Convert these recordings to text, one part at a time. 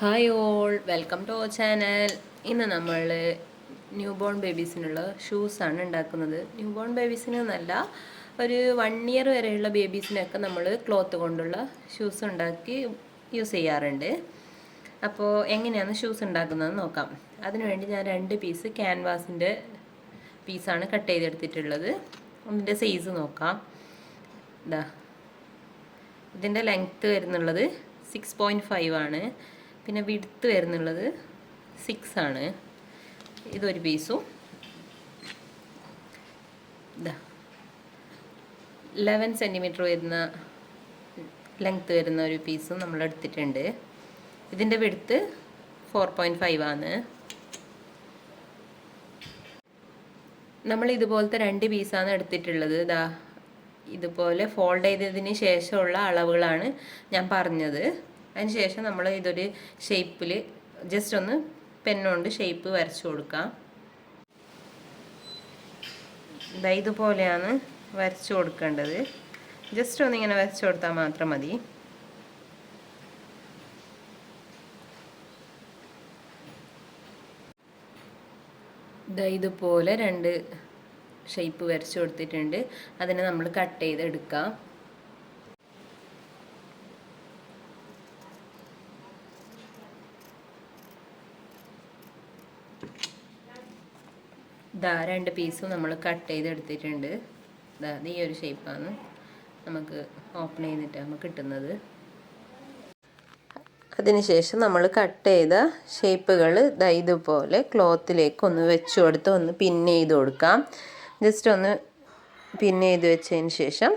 Hi all welcome to our channel ഇന്ന് നമ്മൾ new born ബേബീസിനുള്ള ഷൂസാണ് ഉണ്ടാക്കുന്നത്. ന്യൂ ബോൺ ബേബീസിന് ഒരു വൺ ഇയർ വരെയുള്ള ബേബീസിനൊക്കെ നമ്മൾ ക്ലോത്ത് കൊണ്ടുള്ള ഷൂസ് ഉണ്ടാക്കി യൂസ് ചെയ്യാറുണ്ട്. അപ്പോൾ എങ്ങനെയാണ് ഷൂസ് ഉണ്ടാക്കുന്നതെന്ന് നോക്കാം. അതിനുവേണ്ടി ഞാൻ രണ്ട് പീസ് ക്യാൻവാസിന്റെ പീസാണ് കട്ട് ചെയ്തെടുത്തിട്ടുള്ളത്. അതിന്റെ സൈസ് നോക്കാം. ഇതാ ഇതിന്റെ ലെങ്ത്ത് വരുന്നുള്ളത് സിക്സ് പോയിന്റ് ഫൈവ് ആണ്. പിന്നെ വിടുത്ത് വരുന്നുള്ളത് സിക്സ് ആണ്. ഇതൊരു പീസും ഇതാ ലെവൻ സെന്റിമീറ്റർ വരുന്ന ലെങ്ത്ത് വരുന്ന ഒരു പീസും നമ്മൾ എടുത്തിട്ടുണ്ട്. ഇതിന്റെ വിടുത്ത് ഫോർ പോയിന്റ് ഫൈവ് ആണ്. നമ്മൾ ഇതുപോലത്തെ രണ്ട് പീസാണ് എടുത്തിട്ടുള്ളത്. ഇതാ ഇതുപോലെ ഫോൾഡ് ചെയ്തതിന് ശേഷമുള്ള അളവുകളാണ് ഞാൻ പറഞ്ഞത്. അതിന് ശേഷം നമ്മൾ ഇതൊരു ഷേപ്പിൽ ജസ്റ്റ് ഒന്ന് പെന്നുകൊണ്ട് ഷേപ്പ് വരച്ചു കൊടുക്കാം. ഇതാ ഇതുപോലെയാണ് വരച്ചു കൊടുക്കേണ്ടത്. ജസ്റ്റ് ഒന്ന് ഇങ്ങനെ വരച്ചു കൊടുത്താൽ മാത്രം മതി. ഇതാ ഇതുപോലെ രണ്ട് ഷേപ്പ് വരച്ചു കൊടുത്തിട്ടുണ്ട്. അതിനെ നമ്മൾ കട്ട് ചെയ്തെടുക്കാം. ഇതാ രണ്ട് പീസും നമ്മൾ കട്ട് ചെയ്തെടുത്തിട്ടുണ്ട്. ഇതാ ഈ ഒരു ഷേപ്പാണ് നമുക്ക് ഓപ്പൺ ചെയ്തിട്ട് നമുക്ക് കിട്ടുന്നത്. അതിനുശേഷം നമ്മൾ കട്ട് ചെയ്ത ഷേപ്പുകൾ ഇതാ ഇതുപോലെ ക്ലോത്തിലേക്ക് ഒന്ന് വെച്ച് കൊടുത്ത് ഒന്ന് പിൻ ചെയ്ത് കൊടുക്കാം. ജസ്റ്റ് ഒന്ന് പിൻ ചെയ്ത് വെച്ചതിന് ശേഷം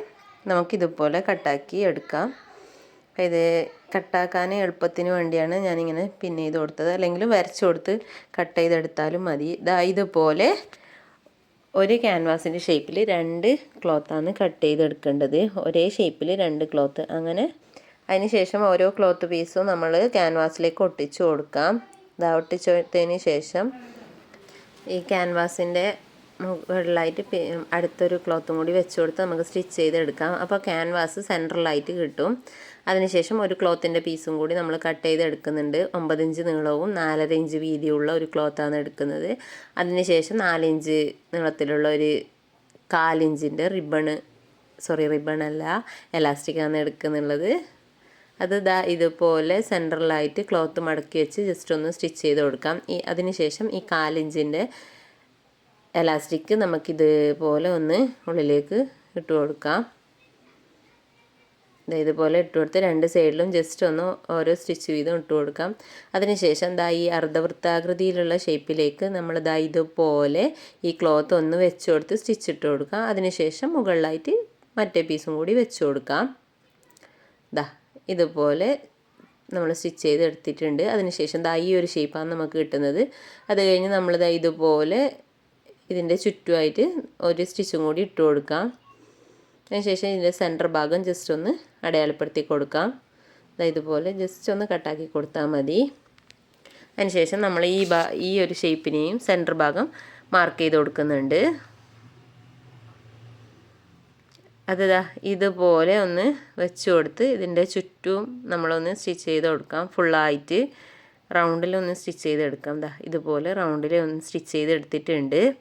നമുക്കിതുപോലെ കട്ടാക്കി എടുക്കാം. ഇത് കട്ടാക്കാൻ എളുപ്പത്തിന് വേണ്ടിയാണ് ഞാനിങ്ങനെ പിൻ ചെയ്ത് കൊടുത്തത്. അല്ലെങ്കിൽ വരച്ച് കൊടുത്ത് കട്ട് ചെയ്തെടുത്താലും മതി. ഇതാ ഇതുപോലെ ഒരു ക്യാൻവാസിന്റെ ഷേപ്പിൽ രണ്ട് ക്ലോത്താണ് കട്ട് ചെയ്തെടുക്കേണ്ടത്. ഒരേ ഷേപ്പിൽ രണ്ട് ക്ലോത്ത്. അങ്ങനെ ശേഷം ഓരോ ക്ലോത്ത് പീസും നമ്മൾ ക്യാൻവാസിലേക്ക് ഒട്ടിച്ചു കൊടുക്കാം. ഇതാ ഒട്ടിച്ചതിന് ശേഷം ഈ ക്യാൻവാസിന്റെ മുകളിലായിട്ട് അടുത്തൊരു ക്ലോത്തും കൂടി വെച്ച് കൊടുത്ത് നമുക്ക് സ്റ്റിച്ച് ചെയ്തെടുക്കാം. അപ്പോൾ ക്യാൻവാസ് സെൻട്രലായിട്ട് കിട്ടും. അതിനുശേഷം ഒരു ക്ലോത്തിന്റെ പീസും കൂടി നമ്മൾ കട്ട് ചെയ്ത് എടുക്കുന്നുണ്ട് ഒമ്പത് ഇഞ്ച് നീളവും നാലര ഇഞ്ച് വീതിയുള്ള ഒരു ക്ലോത്താണ് എടുക്കുന്നത്. അതിനുശേഷം നാലിഞ്ച് നീളത്തിലുള്ള ഒരു കാലിഞ്ചിന്റെ റിബണ് സോറി റിബണല്ല എലാസ്റ്റിക്കാണ് എടുക്കുന്നുള്ളത്. അത് ദാ ഇതുപോലെ സെൻട്രലായിട്ട് ക്ലോത്ത് മടക്കി വെച്ച് ജസ്റ്റ് ഒന്ന് സ്റ്റിച്ച് ചെയ്ത് കൊടുക്കാം. ഈ അതിനുശേഷം ഈ കാലിഞ്ചിന്റെ എലാസ്റ്റിക് നമുക്കിതുപോലെ ഒന്ന് ഉള്ളിലേക്ക് ഇട്ട് കൊടുക്കാം. ഇതുപോലെ ഇട്ട് കൊടുത്ത് രണ്ട് സൈഡിലും ജസ്റ്റ് ഒന്ന് ഓരോ സ്റ്റിച്ച് വീതം ഇട്ട് കൊടുക്കാം. അതിനുശേഷം ദാ ഈ അർദ്ധവൃത്താകൃതിയിലുള്ള ഷേപ്പിലേക്ക് നമ്മൾ ദാ ഇതുപോലെ ഈ ക്ലോത്ത് ഒന്ന് വെച്ച് കൊടുത്ത് സ്റ്റിച്ച് ഇട്ട് കൊടുക്കാം. അതിനുശേഷം മുകളിലായിട്ട് മറ്റേ പീസും കൂടി വെച്ച് കൊടുക്കാം. ദാ ഇതുപോലെ നമ്മൾ സ്റ്റിച്ച് ചെയ്ത് എടുത്തിട്ടുണ്ട് അതിനുശേഷം ദാ ഈ ഒരു ഷേപ്പാണ് നമുക്ക് കിട്ടുന്നത്. അത് കഴിഞ്ഞ് നമ്മൾ ദാ ഇതുപോലെ ഇതിന്റെ ചുറ്റുമായിട്ട് ഒരു സ്റ്റിച്ചും കൂടി ഇട്ട് കൊടുക്കാം. അതിനുശേഷം ഇതിന്റെ സെന്റർ ഭാഗം ജസ്റ്റ് ഒന്ന് അടയാളപ്പെടുത്തി കൊടുക്കാം. ഇതുപോലെ ജസ്റ്റ് ഒന്ന് കട്ടാക്കി കൊടുത്താൽ മതി. അതിനുശേഷം നമ്മൾ ഈ ഭാ ഈ ഒരു ഷേപ്പിനെയും സെന്റർ ഭാഗം മാർക്ക് ചെയ്ത് കൊടുക്കുന്നുണ്ട്. അതാ ഇതുപോലെ ഒന്ന് വെച്ച് കൊടുത്ത് ഇതിന്റെ ചുറ്റും നമ്മളൊന്ന് സ്റ്റിച്ച് ചെയ്ത് കൊടുക്കാം. ഫുള്ളായിട്ട് റൗണ്ടിലൊന്ന് സ്റ്റിച്ച് ചെയ്തെടുക്കാം. ദാ ഇതുപോലെ റൗണ്ടിൽ ഒന്ന് സ്റ്റിച്ച് ചെയ്തെടുത്തിട്ടുണ്ട്.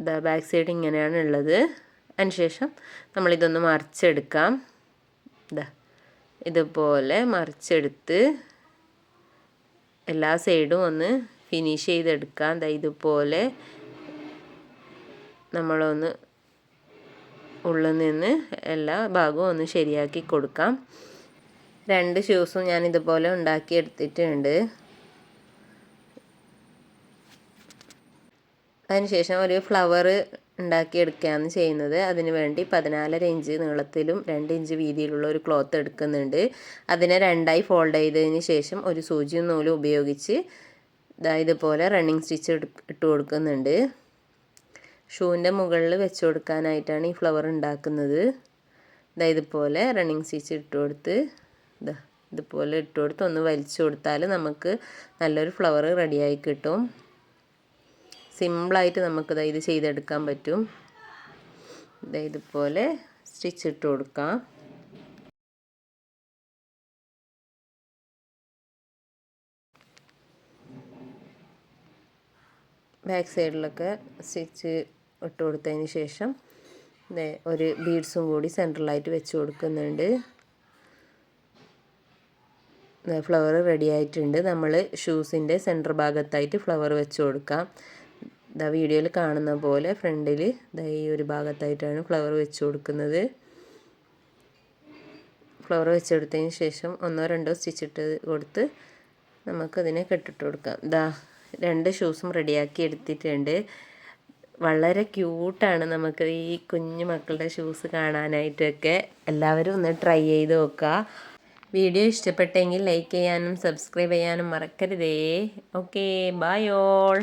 ദാ ബാക്ക് സൈഡ് ഇങ്ങനെയാണ് ഉള്ളത്. അതിനുശേഷം നമ്മളിതൊന്ന് മറിച്ചെടുക്കാം. ദാ ഇതുപോലെ മറിച്ചെടുത്ത് എല്ലാ സൈഡും ഒന്ന് ഫിനിഷ് ചെയ്തെടുക്കാം. ദാ ഇതുപോലെ നമ്മളൊന്ന് ഉള്ളിൽ നിന്ന് എല്ലാ ഭാഗവും ഒന്ന് ശരിയാക്കി കൊടുക്കാം. രണ്ട് ഷൂസും ഞാൻ ഇതുപോലെ ഉണ്ടാക്കി എടുത്തിട്ടുണ്ട്. അതിനുശേഷം ഒരു ഫ്ലവർ ഉണ്ടാക്കിയെടുക്കുകയാണ് ചെയ്യുന്നത്. അതിന് വേണ്ടി പതിനാലര ഇഞ്ച് നീളത്തിലും രണ്ട് ഇഞ്ച് വീതിയിലുള്ള ഒരു ക്ലോത്ത് എടുക്കുന്നുണ്ട്. അതിനെ രണ്ടായി ഫോൾഡ് ചെയ്തതിന് ശേഷം ഒരു സൂചിയും നൂലും ഉപയോഗിച്ച് ഇതാ ഇതുപോലെ റണ്ണിങ് സ്റ്റിച്ച് ഇട്ട് കൊടുക്കുന്നുണ്ട്. ഷൂവിന്റെ മുകളിൽ വെച്ച് കൊടുക്കാനായിട്ടാണ് ഈ ഫ്ലവർ ഉണ്ടാക്കുന്നത്. ഇതാ ഇതുപോലെ റണ്ണിങ് സ്റ്റിച്ച് ഇട്ട് കൊടുത്ത് ഇത് ഇതുപോലെ ഇട്ട് കൊടുത്ത് ഒന്ന് വലിച്ചു കൊടുത്താൽ നമുക്ക് നല്ലൊരു ഫ്ലവർ റെഡിയായി കിട്ടും. സിമ്പിളായിട്ട് നമുക്കിത് ഇത് ചെയ്തെടുക്കാൻ പറ്റും. ഇതുപോലെ സ്റ്റിച്ച് ഇട്ട് കൊടുക്കാം. ബാക്ക് സൈഡിലൊക്കെ സ്റ്റിച്ച് ഇട്ട് കൊടുത്തതിന് ശേഷം ഒരു ബീഡ്സും കൂടി സെൻട്രലായിട്ട് വെച്ച് കൊടുക്കുന്നുണ്ട്. ഫ്ലവർ റെഡി ആയിട്ടുണ്ട്. നമ്മൾ ഷൂസിന്റെ സെന്റർ ഭാഗത്തായിട്ട് ഫ്ലവർ വെച്ച് കൊടുക്കാം. ഇതാ വീഡിയോയിൽ കാണുന്ന പോലെ ഫ്രണ്ടിൽ ഇതാ ഈ ഒരു ഭാഗത്തായിട്ടാണ് ഫ്ലവർ വെച്ച് കൊടുക്കുന്നത്. ഫ്ലവർ വെച്ചെടുത്തതിന് ശേഷം ഒന്നോ രണ്ടോ സ്റ്റിച്ച് ഇട്ട് കൊടുത്ത് നമുക്കതിനെ കെട്ടിട്ട് കൊടുക്കാം. ഇതാ രണ്ട് ഷൂസും റെഡിയാക്കി എടുത്തിട്ടുണ്ട്. വളരെ ക്യൂട്ടാണ് നമുക്ക് ഈ കുഞ്ഞു മക്കളുടെ ഷൂസ് കാണാനായിട്ടൊക്കെ. എല്ലാവരും ഒന്ന് ട്രൈ ചെയ്ത് നോക്കുക. വീഡിയോ ഇഷ്ടപ്പെട്ടെങ്കിൽ ലൈക്ക് ചെയ്യാനും സബ്സ്ക്രൈബ് ചെയ്യാനും മറക്കരുതേ. Okay bye all